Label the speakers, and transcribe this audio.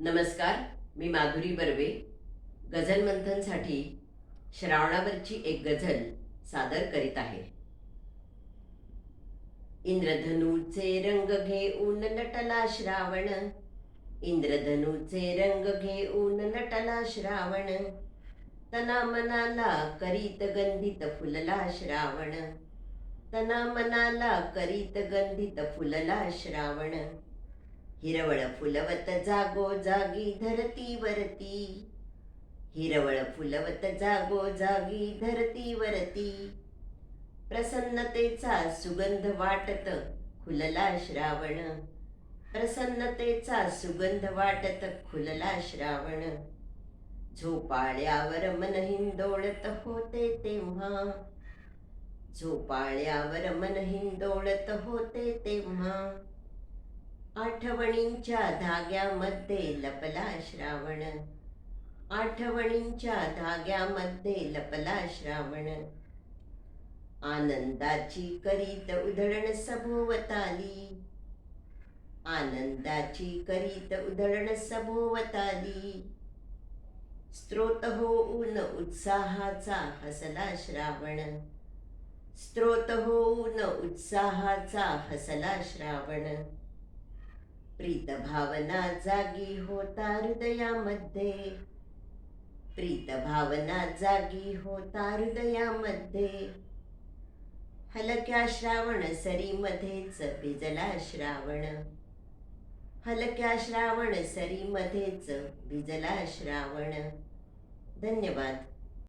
Speaker 1: नमस्कार मी माधुरी बर्वे. गझल मंथनसाठी श्रावणावरची एक गझल सादर करीत आहे. इंद्रधनूचे रंग घेऊन नटला श्रावण. इंद्रधनूचे रंग घेऊन नटला श्रावण. तना मनाला करीत गंधित फुलला श्रावण. तना मनाला करीत गंधित फुलला श्रावण. हिरवळ फुलवत जागो जागी धरती वरती. हिरवळ फुलवत जागो जागी धरती वरती. प्रसन्नतेचा सुगंध वाटत खुलला श्रावण. प्रसन्नतेचा सुगंध वाटत खुलला श्रावण. झोपाळ्यावर मन हिंदोळत होते तेव्हा. झोपाळ्यावर मन हिंदोळत होते तेव्हा. आठवणींच्या धाग्यामध्ये लपला श्रावण. आठवणींच्या धाग्यामध्ये लपला श्रावण. आनंदाची करीत उधळण सभोवताली आनंदाची करीत उधळण सभोवताली स्त्रोत होऊन उत्साहाचा हसला श्रावण. स्त्रोत होऊन उत्साहाचा हसला श्रावण. प्रीत भावना जागी होता हृदयामध्ये. प्रीत भावना जागी होता हृदयामध्ये. हलक्या श्रावण सरीमध्येच भिजला श्रावण. हलक्या श्रावण सरीमध्येच भिजला श्रावण. धन्यवाद.